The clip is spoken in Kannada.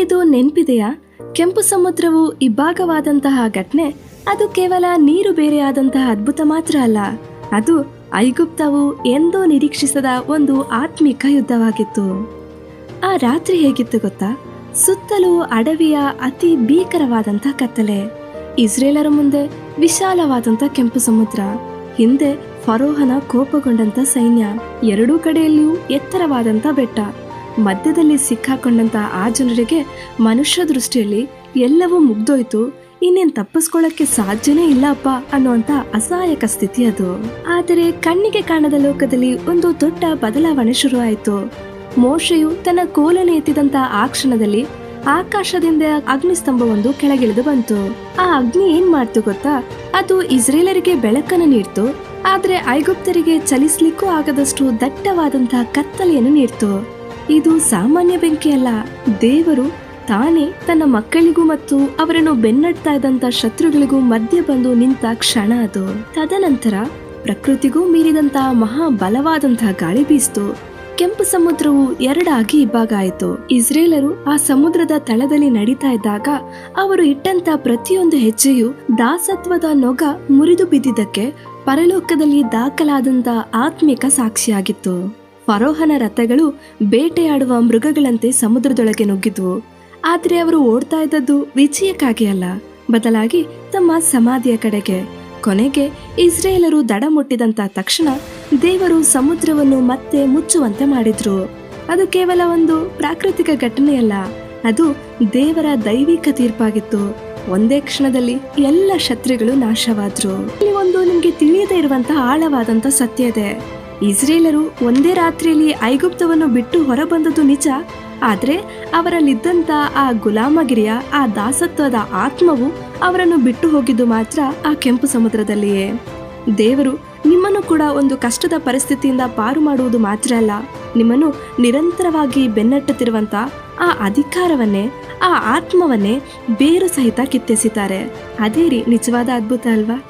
ಇದು ನೆನ್ಪಿದೆಯಾ? ಕೆಂಪು ಸಮುದ್ರವು ಇಬ್ಬಾಗವಾದಂತಹ ಘಟನೆ, ಅದು ಕೇವಲ ನೀರು ಬೇರೆಯಾದಂತಹ ಅದ್ಭುತ ಮಾತ್ರ ಅಲ್ಲ. ಅದು ಐಗುಪ್ತವು ಎಂದೂ ನಿರೀಕ್ಷಿಸದ ಒಂದು ಆತ್ಮಿಕ ಯುದ್ಧವಾಗಿತ್ತು. ಆ ರಾತ್ರಿ ಹೇಗಿತ್ತು ಗೊತ್ತಾ? ಸುತ್ತಲೂ ಅಡವಿಯ ಅತಿ ಭೀಕರವಾದಂಥ ಕತ್ತಲೆ. ಇಸ್ರೇಲರ ಮುಂದೆ ವಿಶಾಲವಾದಂಥ ಕೆಂಪು ಸಮುದ್ರ. ಹಿಂದೆ ಫರೋಹನ ಕೋಪಗೊಂಡಂತ ಸೈನ್ಯ. ಎರಡೂ ಕಡೆಯಲ್ಲಿಯೂ ಎತ್ತರವಾದಂಥ ಬೆಟ್ಟ. ಮಧ್ಯದಲ್ಲಿ ಸಿಕ್ಕಾಕೊಂಡಂತ ಆ ಜನರಿಗೆ ಮನುಷ್ಯ ದೃಷ್ಟಿಯಲ್ಲಿ ಎಲ್ಲವೂ ಮುಗ್ದೋಯ್ತು. ಇನ್ನೇನ್ ತಪ್ಪಿಸ್ಕೊಳ್ಳಕ್ಕೆ ಸಾಧ್ಯನೇ ಇಲ್ಲಪ್ಪ ಅನ್ನುವಂತ ಅಸಹಾಯಕ ಸ್ಥಿತಿ ಅದು. ಆದರೆ ಕಣ್ಣಿಗೆ ಕಾಣದ ಲೋಕದಲ್ಲಿ ಒಂದು ದೊಡ್ಡ ಬದಲಾವಣೆ ಶುರುವಾಯಿತು. ಮೋಶೆಯು ತನ್ನ ಕೋಲನ್ನು ಎತ್ತಿದಂತ ಆ ಕ್ಷಣದಲ್ಲಿ ಆಕಾಶದಿಂದ ಅಗ್ನಿಸ್ತಂಭವೊಂದು ಕೆಳಗಿಳಿದು ಬಂತು. ಆ ಅಗ್ನಿ ಏನ್ ಮಾಡ್ತು ಗೊತ್ತಾ? ಅದು ಇಸ್ರೇಲರಿಗೆ ಬೆಳಕನ್ನು ನೀಡ್ತು. ಆದ್ರೆ ಐಗುಪ್ತರಿಗೆ ಚಲಿಸ್ಲಿಕ್ಕೂ ಆಗದಷ್ಟು ದಟ್ಟವಾದಂತಹ ಕತ್ತಲೆಯನ್ನು ನೀಡ್ತು. ಇದು ಸಾಮಾನ್ಯ ಬೆಂಕಿ ಅಲ್ಲ. ದೇವರು ತಾನೇ ತನ್ನ ಮಕ್ಕಳಿಗೂ ಮತ್ತು ಅವರನ್ನು ಬೆನ್ನಡ್ತಾ ಇದ್ದಂತ ಶತ್ರುಗಳಿಗೂ ಮಧ್ಯೆ ಬಂದು ನಿಂತ ಕ್ಷಣ ಅದು. ತದನಂತರ ಪ್ರಕೃತಿಗೂ ಮೀರಿದಂತ ಮಹಾ ಬಲವಾದಂತಹ ಗಾಳಿ ಬೀಸ್ತು. ಕೆಂಪು ಸಮುದ್ರವು ಎರಡಾಗಿ ಇಬ್ಬಾಗ ಆಯಿತು ಇಸ್ರೇಲರು ಆ ಸಮುದ್ರದ ತಳದಲ್ಲಿ ನಡೀತಾ ಇದ್ದಾಗ ಅವರು ಇಟ್ಟಂತ ಪ್ರತಿಯೊಂದು ಹೆಜ್ಜೆಯು ದಾಸತ್ವದ ನೊಗ ಮುರಿದು ಬಿದ್ದಿದ್ದಕ್ಕೆ ಪರಲೋಕದಲ್ಲಿ ದಾಖಲಾದಂತ ಆತ್ಮಿಕ ಸಾಕ್ಷಿಯಾಗಿತ್ತು. ಫರೋಹನ ರಥಗಳು ಬೇಟೆಯಾಡುವ ಮೃಗಗಳಂತೆ ಸಮುದ್ರದೊಳಗೆ ನುಗ್ಗಿದ್ವು. ಆದರೆ ಅವರು ಓಡ್ತಾ ಇದ್ದದ್ದು ವಿಜಯಕ್ಕಾಗಿ ಅಲ್ಲ. ಬದಲಾಗಿ ತಮ್ಮ ಸಮಾಧಿಯ ಕಡೆಗೆ. ಕೊನೆಗೆ ಇಸ್ರೇಲರು ದಡ ಮುಟ್ಟಿದಂತ ತಕ್ಷಣ ದೇವರು ಸಮುದ್ರವನ್ನು ಮತ್ತೆ ಮುಚ್ಚುವಂತೆ ಮಾಡಿದ್ರು. ಅದು ಕೇವಲ ಒಂದು ಪ್ರಾಕೃತಿಕ ಘಟನೆಯಲ್ಲ. ಅದು ದೇವರ ದೈವಿಕ ತೀರ್ಪಾಗಿತ್ತು. ಒಂದೇ ಕ್ಷಣದಲ್ಲಿ ಎಲ್ಲ ಶತ್ರುಗಳು ನಾಶವಾದ್ರು. ಇಲ್ಲಿ ಒಂದು ನಿಮಗೆ ತಿಳಿಯದೇ ಇರುವಂತಹ ಆಳವಾದಂತ ಸತ್ಯ ಇದೆ. ಇಸ್ರೇಲರು ಒಂದೇ ರಾತ್ರಿಯಲ್ಲಿ ಐಗುಪ್ತವನ್ನು ಬಿಟ್ಟು ಹೊರಬಂದದ್ದು ನಿಜ. ಆದರೆ ಅವರಲ್ಲಿದ್ದಂಥ ಆ ಗುಲಾಮಗಿರಿಯ ಆ ದಾಸತ್ವದ ಆತ್ಮವು ಅವರನ್ನು ಬಿಟ್ಟು ಹೋಗಿದ್ದು ಮಾತ್ರ ಆ ಕೆಂಪು ಸಮುದ್ರದಲ್ಲಿಯೇ. ದೇವರು ನಿಮ್ಮನ್ನು ಕೂಡ ಒಂದು ಕಷ್ಟದ ಪರಿಸ್ಥಿತಿಯಿಂದ ಪಾರು ಮಾಡುವುದು ಮಾತ್ರ ಅಲ್ಲ. ನಿಮ್ಮನ್ನು ನಿರಂತರವಾಗಿ ಬೆನ್ನಟ್ಟುತ್ತಿರುವಂಥ ಆ ಅಧಿಕಾರವನ್ನೇ, ಆ ಆತ್ಮವನ್ನೇ ಬೇರು ಸಹಿತ ಕಿತ್ತೆಸಿದ್ದಾರೆ ಅದೇ ರೀ ನಿಜವಾದ ಅದ್ಭುತ ಅಲ್ವಾ?